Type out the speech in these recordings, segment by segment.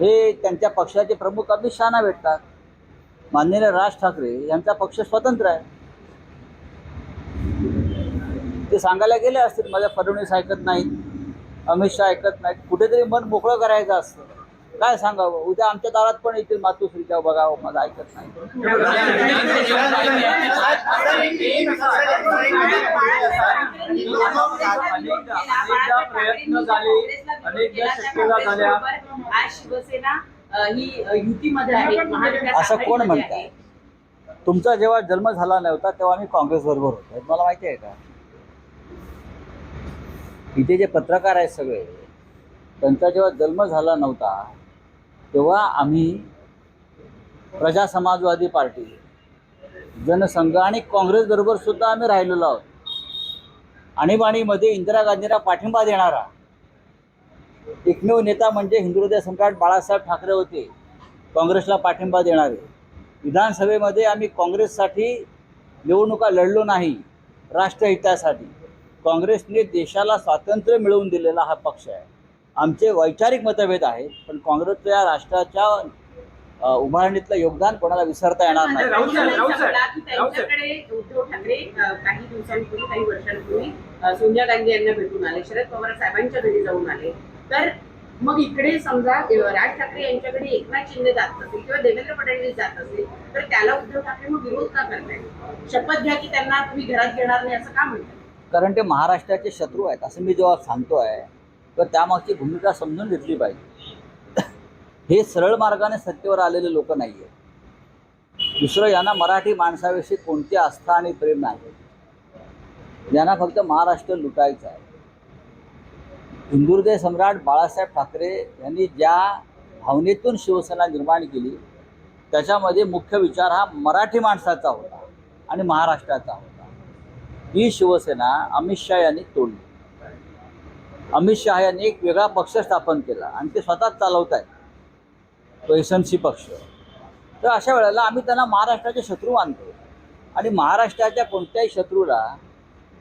हे त्यांच्या पक्षाचे प्रमुख अमित शहाना भेटतात. माननीय राज ठाकरे यांचा पक्ष स्वतंत्र आहे. ते सांगायला गेले असतील माझ्या फडणवीस ऐकत नाहीत अमित शहा ऐकत नाहीत कुठेतरी मन मोकळं करायचं असतं. काय सांगावं? उद्या आमच्या दारात पण येतील मातोश्रीच्या बघावं माझं ऐकत नाही प्रयत्न झाले अनेकदा शक्यता झाल्या. आज शिवसेना ही युतीमध्ये आहे असं कोण म्हणताय? आहे. तुमचा जेव्हा जन्म झाला नव्हता तेव्हा मी काँग्रेस बरोबर होतो. हे मला माहिती आहे का? इथे जे पत्रकार आहेत सगळे त्यांचा जेव्हा जन्म झाला नव्हता तेव्हा आम्ही प्रजा समाजवादी पार्टी जनसंघ आणि काँग्रेस बरोबर सुद्धा आम्ही राहिलेलो आहोत. आणीबाणीमध्ये इंदिरा गांधींना पाठिंबा देणारा एकमेव नेता म्हणजे हिंदू हृदय सम्राट बाळासाहेब ठाकरे होते. काँग्रेसला पाठिंबा देणारे. विधानसभेमध्ये आम्ही काँग्रेससाठी निवडणुका लढलो नाही राष्ट्रहितासाठी. काँग्रेसने देशाला स्वातंत्र्य मिळवून दिलेला हा पक्ष आहे. आमचे वैचारिक मतभेद आहेत पण काँग्रेसच्या या राष्ट्राच्या उभारणीतलं योगदान कोणाला विसरता येणार नाही. उद्धव ठाकरे काही दिवसांपूर्वी काही वर्षांपूर्वी सोनिया गांधी यांना भेटून आले. शरद पवार साहेबांच्या घरी जाऊन आले. तर मग इकडे समजा राज ठाकरे यांच्याकडे एकनाथ शिंदे जात असेल किंवा देवेंद्र फडणवीस जात असेल तर त्याला उद्धव ठाकरे मग विरोध का करताय शपथ घ्या की त्यांना तुम्ही घरात घेणार नाही असं का म्हणतात कारण ते महाराष्ट्राचे शत्रू आहेत असं मी जेव्हा सांगतोय तर त्यामागची भूमिका समजून घेतली पाहिजे. हे सरळ मार्गाने सत्तेवर आलेले लोक नाही आहेत दुसरं यांना मराठी माणसाविषयी कोणती आस्था आणि प्रेम नाही. यांना फक्त महाराष्ट्र लुटायचं आहे. हिंदुहृदय सम्राट बाळासाहेब ठाकरे यांनी ज्या भावनेतून शिवसेना निर्माण केली त्याच्यामध्ये मुख्य विचार हा मराठी माणसाचा होता आणि महाराष्ट्राचा होता. ही शिवसेना अमित शहा यांनी तोडली. अमित शहा यांनी एक वेगळा पक्ष स्थापन केला आणि ते स्वतःच चालवत आहेत तो एस सी पक्ष. तर अशा वेळेला आम्ही त्यांना महाराष्ट्राचे शत्रू मानतो. आणि महाराष्ट्राच्या कोणत्याही शत्रूला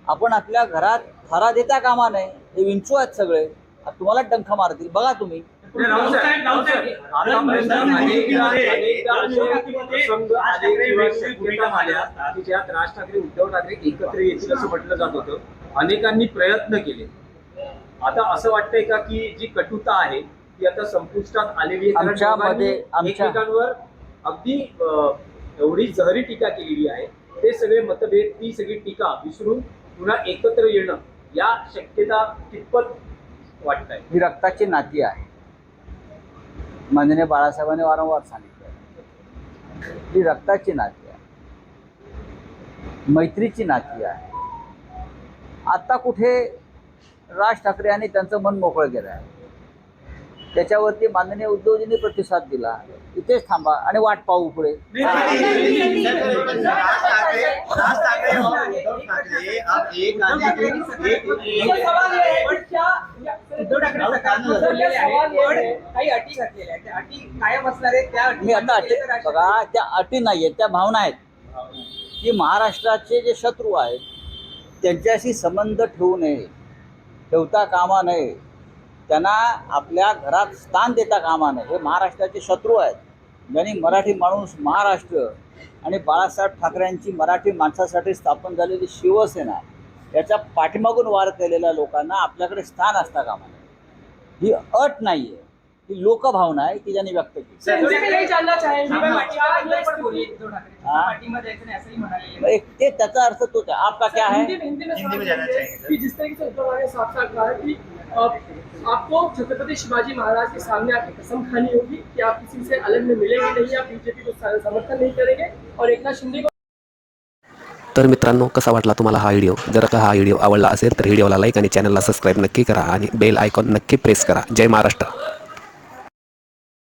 आपण आपल्या घरात थारा देता कामा नये हे विंचू आहेत सगळे. तुम्हाला डंख मारतील. बघा तुम्ही. ज्यात राज ठाकरे उद्धव ठाकरे एकत्र येतील असं म्हटलं जात होतं. अनेकांनी प्रयत्न केले. आता असं वाटतंय का की जी कटुता आहे ती आता संपुष्टात आलेली आहे? एकमेकांवर अगदी एवढी जहरी टीका केलेली आहे. ते सगळे मतभेद ती सगळी टीका विसरून पुन्हा एकत्र येणं या शक्यता कितपत वाटत आहे ही रक्ताची नाती आहे. माननीय बाळासाहेबांनी वारंवार सांगितलं ही रक्ताची नाती आहे. मैत्रीची नाती आहे. आता कुठे राज ठाकरे यांनी त्यांचं मन मोकळं केलं आहे त्याच्यावरती माननीय उद्धवजींनी प्रतिसाद दिला. इथेच थांबा आणि वाट पाहू पुढे. मी आता अटी बघा त्या अटी नाही आहेत त्या भावना आहेत. की महाराष्ट्राचे जे शत्रू आहेत त्यांच्याशी संबंध ठेवू नये ठेवता कामा नये. त्यांना आपल्या घरात स्थान देता कामा नये. हे महाराष्ट्राचे शत्रू आहेत. ज्यांनी मराठी माणूस महाराष्ट्र आणि बाळासाहेब ठाकरेंची मराठी माणसासाठी स्थापन झालेली शिवसेना याच्या पाठीमागून वार केलेल्या लोकांना आपल्याकडे स्थान असता कामा नये. ही अट नाही आहे ही लोकभावना आहे की ज्यांनी व्यक्त केली. हाँ, हाँ. ते त्याचा अर्थ तोच आहे. आपका क्या है? आपको छत्रपति शिवाजी महाराज के सामने आपकी कसम खानी होगी कि आप किसी से अलग में मिलेंगे नहीं आप बीजेपी को समर्थन नहीं करेंगे और एकनाथ शिंदे को तर मित्रांनो कसा वाटला तुम्हाला हा व्हिडिओ जर का हा व्हिडिओ आवडला असेल तर व्हिडिओला लाईक आणि चॅनलला सबस्क्राईब नक्की करा आणि बेल आयकॉन नक्की प्रेस करा. जय महाराष्ट्र.